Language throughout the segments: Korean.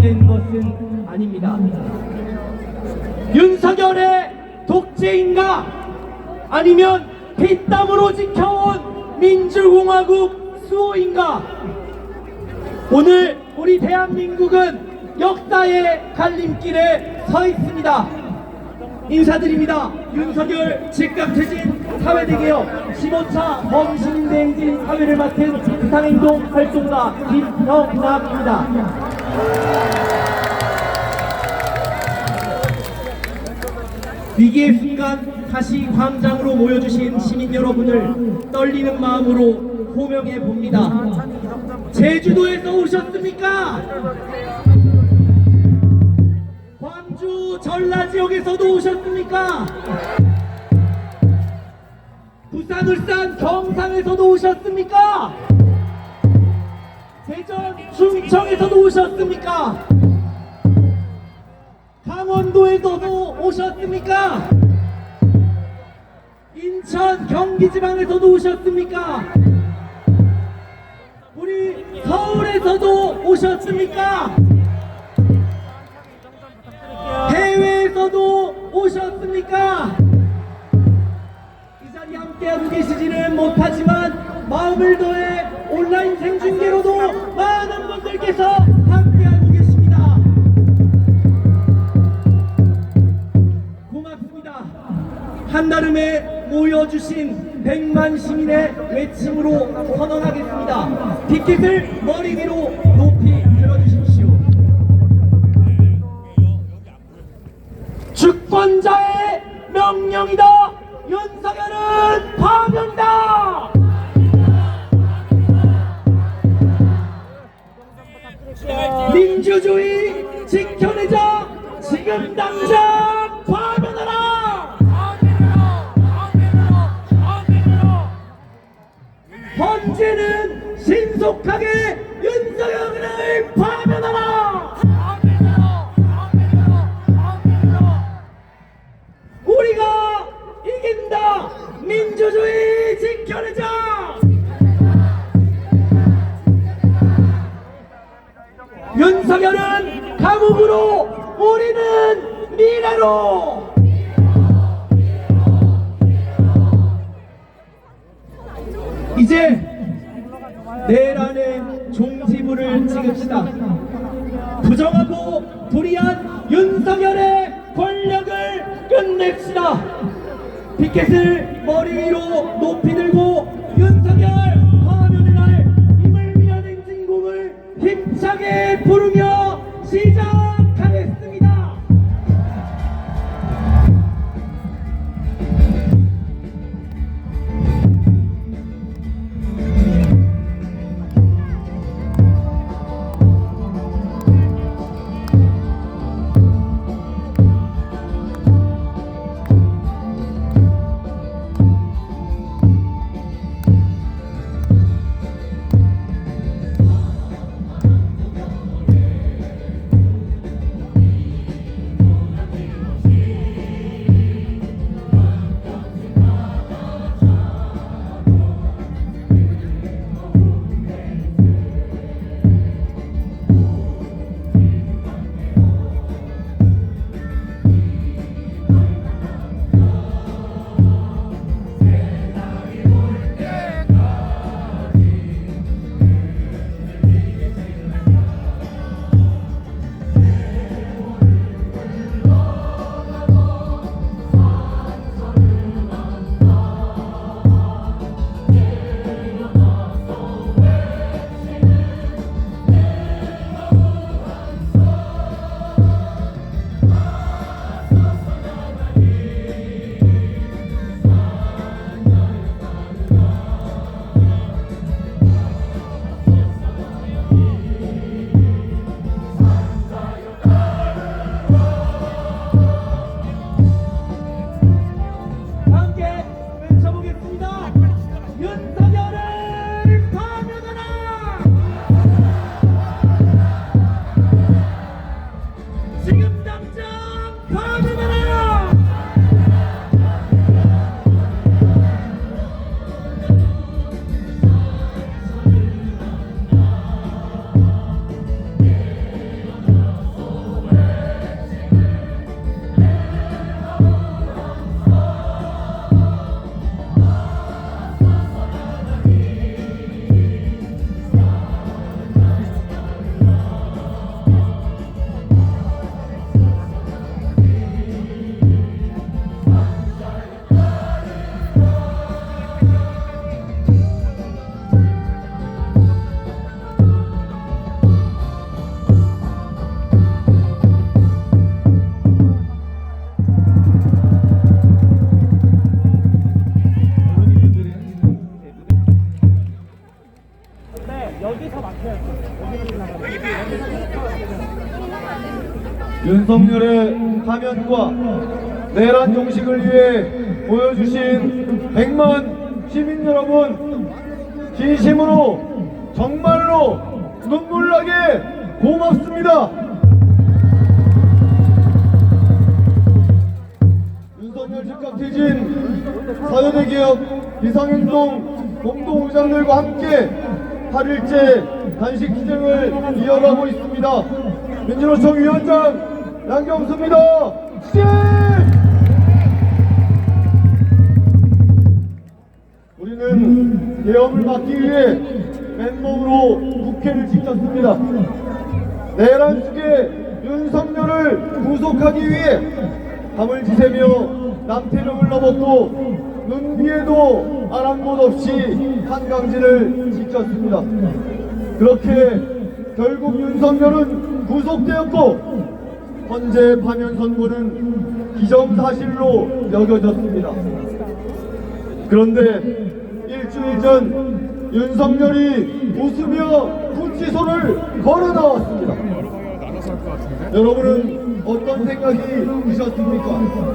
된 것은 아닙니다. 윤석열의 독재인가 아니면 피땀으로 지켜온 민주공화국 수호인가 오늘 우리 대한민국은 역사의 갈림길에 서 있습니다. 인사드립니다. 윤석열 즉각 퇴진 사회대개혁 15차 범시민대행진 사회를 맡은 부산행동 활동가 김형남입니다. 위기의 순간 다시 광장으로 모여주신 시민 여러분을 떨리는 마음으로 호명해 봅니다. 제주도에서 오셨습니까? 광주 전라 지역에서도 오셨습니까? 부산 울산 경상에서도 오셨습니까? 충청에서도 오셨습니까? 강원도에서도 오셨습니까? 인천 경기 지방에서도 오셨습니까? 우리 서울에서도 오셨습니까? 해외에서도 오셨습니까? 이 자리에 함께하고 계시지는 못하지만 마음을 더해 피켓을 머리 위로 높이 들어주십시오. 주권자의 명령이다. 윤석열은 파면이다. 민주주의 지켜내자. 지금 당장 파면하라. 헌재는 신속하게 윤석열을 파면하라. 우리가 이긴다. 민주주의 지켜내자. 윤석열은 감옥으로 우리는 미래로. 이제 내란의 종지부를 찍읍시다. 부정하고 불의한 윤석열의 권력을 끝냅시다. 피켓을 머리 윤석열의 파면과 내란 종식을 위해 보여주신 백만 시민 여러분 진심으로 정말로 눈물나게 고맙습니다. 윤석열 즉각 퇴진 사회대 개혁 비상행동 공동의장들과 함께 8일째 단식 투쟁을 이어가고 있습니다. 민주노총 위원장 양경수입니다. 우리는 계엄을 막기 위해 맨몸으로 국회를 지켰습니다. 내란 속에 윤석열을 구속하기 위해 밤을 지새며 남태령을 넘었고 눈 위에도 아랑곳 없이 한강진을 지켰습니다. 그렇게 결국 윤석열은 구속되었고 헌재 파면 선고는 기정사실로 여겨졌습니다. 그런데 일주일 전 윤석열이 웃으며 구치소를 걸어 나왔습니다. 여러분은 어떤 생각이 드셨습니까?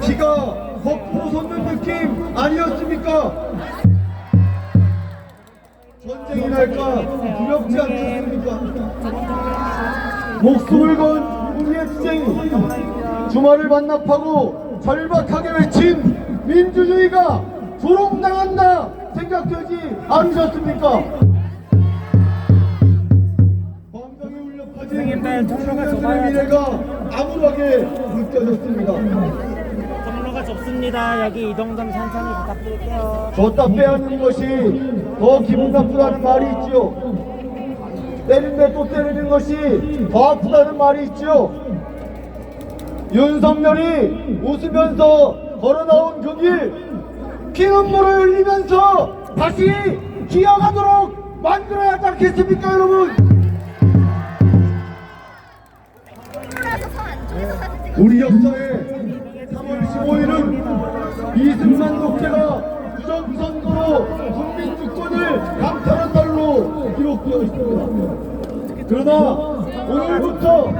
피가 거꾸로 솟는 느낌 아니었습니까? 날까 두렵지 않겠습니까? 목숨을 건 우리의 투쟁이 주말을 반납하고 절박하게 외친 민주주의가 조롱당한다 생각되지 않으셨습니까? 광장에 울려 퍼진 민주주의의 미래가 암울하게 느껴졌습니다. 좁습니다. 여기 이동점 천천히 부탁드릴게요. 줬다 빼앗는 것이 더 기분 나쁘다는 말이 있지요. 때린데 또 때리는 것이 더 아프다는 말이 있지요. 윤석열이 웃으면서 걸어 나온 그 길, 피눈물을 흘리면서 다시 기어가도록 만들어야 하지 않겠습니까, 여러분? 우리 역사에 3월 15일은 이승만 독재가 부정선거로 국민 주권을 강탈한 날로 기록되어 있습니다. 그러나 오늘부터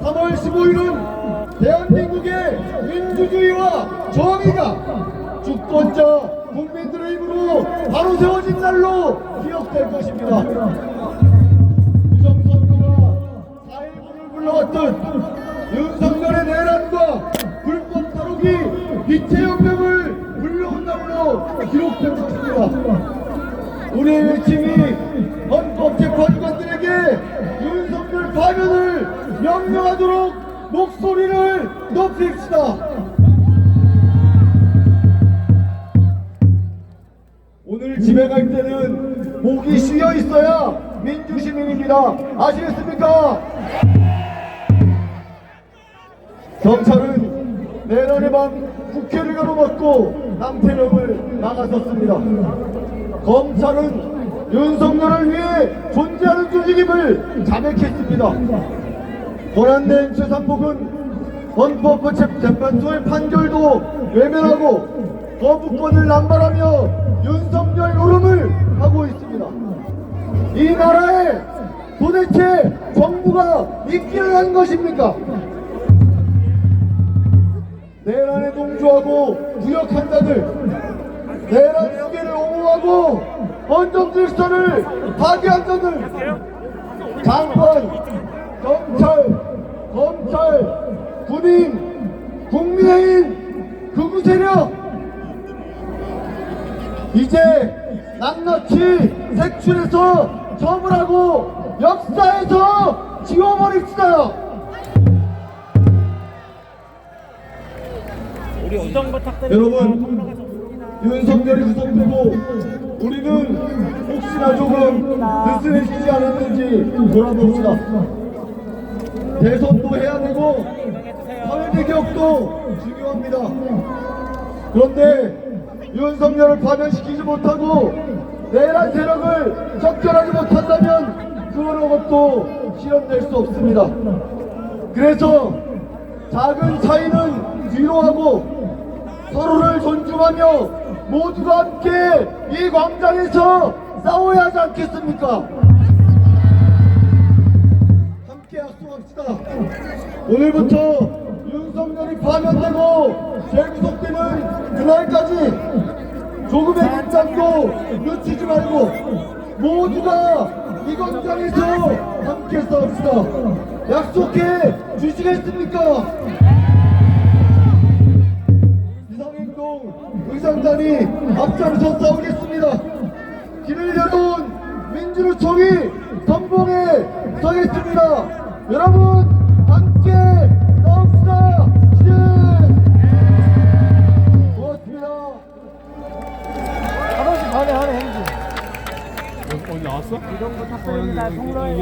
3월 15일은 대한민국의 민주주의와 정의가 주권자 국민들의 힘으로 바로 세워진 날로 기억될 것입니다. 부정선거가 4.19를 불러왔던 윤석열의 내란과 이태혁명을 불러온 날로 기록된 것입니다. 우리의 외침이 헌법재판관들에게 윤석열 파면을 명령하도록 목소리를 높입시다. 오늘 집에 갈 때는 목이 쉬어 있어야 민주시민입니다. 아시겠습니까? 경찰은 내란의 밤 국회를 가로막고 남태령을 막아섰습니다. 검찰은 윤석열을 위해 존재하는 조직임을 자백했습니다. 권한된 최상복은 헌법재판소의 판결도 외면하고 거부권을 남발하며 윤석열 노름을 하고 있습니다. 이 나라에 도대체 정부가 있기를 한 것입니까? 내란에 동조하고 부역한 자들, 내란 수계를 옹호하고 헌정 질서를 파괴한 자들, 장관, 경찰, 검찰, 군인, 국민의힘, 극우 세력, 이제 낱낱이 색출해서 처벌하고 역사에서 지워버립시다. 여러분. 윤석열이 구속되고 우리는 혹시나 조금 느슨해지지 않았는지 돌아봅시다. 대선도 해야 되고 사회대 개혁도 중요합니다. 그런데 윤석열을 파면시키지 못하고 내란 세력을 적절하지 못한다면 그런 것도 실현될 수 없습니다. 그래서 작은 차이는 뒤로 하고 서로를 존중하며 모두가 함께 이 광장에서 싸워야 하지 않겠습니까? 함께 약속합시다. 오늘부터 윤석열이 파면되고 재구속되는 그날까지 조금의 긴장도 늦추지 말고 모두가 이 광장에서 함께 싸웁시다. 약속해 주시겠습니까? 이상행동 의장단이 앞장서 싸우겠습니다. 길을 열어온 민주노총이 선봉에 서겠습니다. 여러분 함께 싸웁시다. 시 고맙습니다. 5시 반에 하는 행진. 어디 나왔어? 이동 부탁드립니다. 통로에